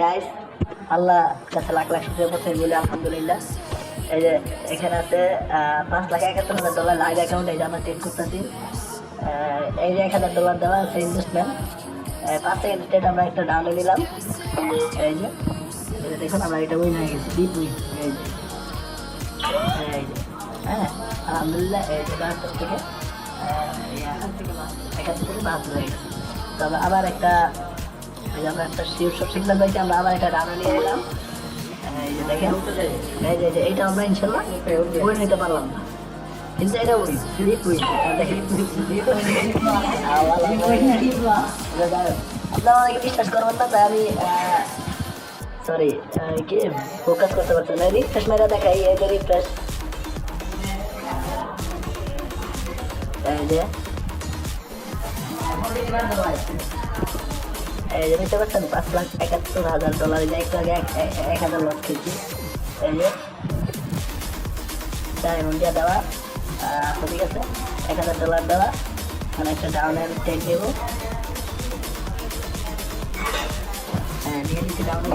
Guys আল্লাহ কাছে লাখ লাখ শুক্রিয়া করতে বলে আলহামদুলিল্লাহ। এই যে এখানে আছে পাঁচ লাখ একাত্তর হাজার ডলার লাইভ অ্যাকাউন্ট এই যে আমরা টেক করতেছি। এই যে এক হাজার ডলার দেওয়া আছে ইনভেস্টমেন্ট পাঁচ সেকেন্ড স্টেট আমরা একটা ডাউনে নিলাম। এই যে দেখুন, আমরা এটা উইন হয়ে গেছি। ডিপ উইন এই যে। এই যে হ্যাঁ আলহামদুলিল্লাহ, এই যে বাহাত্তর থেকে একাত্তর থেকে বাহাত্তর হয়ে গেছে। তবে আবার একটা এই আমরা একটা শিব সিগন্যাল পাইছি আমরা একটা ডাউনে নিয়ে এলাম। এই আমরা ইনশাল্লাহ নিতে পারলাম না। এটা আপনারা বিশ্বাস করবেন না, তাই সরি কি ফোকাস করতে মেরে দেখাই দেখতে পাচ্ছেন, পাঁচ লাখ একাত্তর হাজার ডলার একটু আগে এক- হাজার লক্ষ খেয়েছি। এই যে ডায়মন্ড দিয়ে দেওয়া ঠিক আছে এক হাজার ডলার দেওয়া মানে একটা ডাউনের টেক দেবো। হ্যাঁ নিয়ে নিচ্ছি ডাউনের